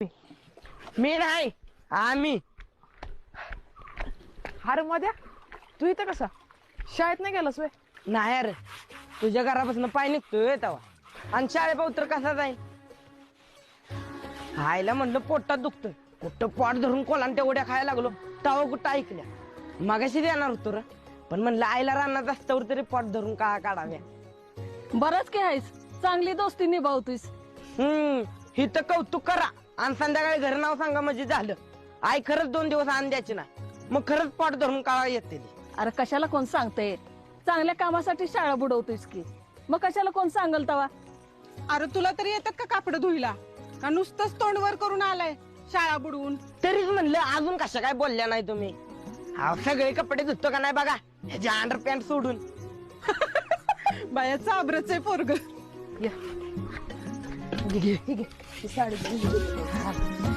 मी नाही आम्ही. अरे मध्या तू इथं कसा? शाळेत नाही गेलास वे नाही अरे तुझ्या घरापासून पाय निघतोय तेव्हा. आणि शाळेपाव तर कसा जाईल आईला म्हणलं पोटात दुखतोय. कुठं पोट धरून कोलान तेवढ्या खायला लागलो तवा कुठं ऐकल्या. मागाशी देणार होतो र पण म्हणलं आईला रानात असल्यावर तरी पोट धरून का काढाव्या. बरंच काय आहेस. चांगली दोस्ती निभावतोयस. हम्म ही तर कौतुक करा. आणि संध्याकाळी घरी नाव सांगा म्हणजे झालं. आई खरंच दोन दिवस आण द्यायची नाही मग खरंच पोट धरून काळा येते ती. अरे कशाला कोण सांगते? चांगल्या कामासाठी शाळा बुडवतोयस की. मग कशाला कोण सांगल तवा? अरे तुला तरी येतात का कापड धुईला का नुसतंच तोंडवर करून आलाय शाळा बुडवून? तरीच म्हणलं अजून कशा काय बोलल्या नाही तुम्ही? हा सगळे कपडे धुतो का नाही बघा? ह्याच्या अंडर पॅन्ट सोडून बाया चाबरच आहे पोरग. घे घे साडी.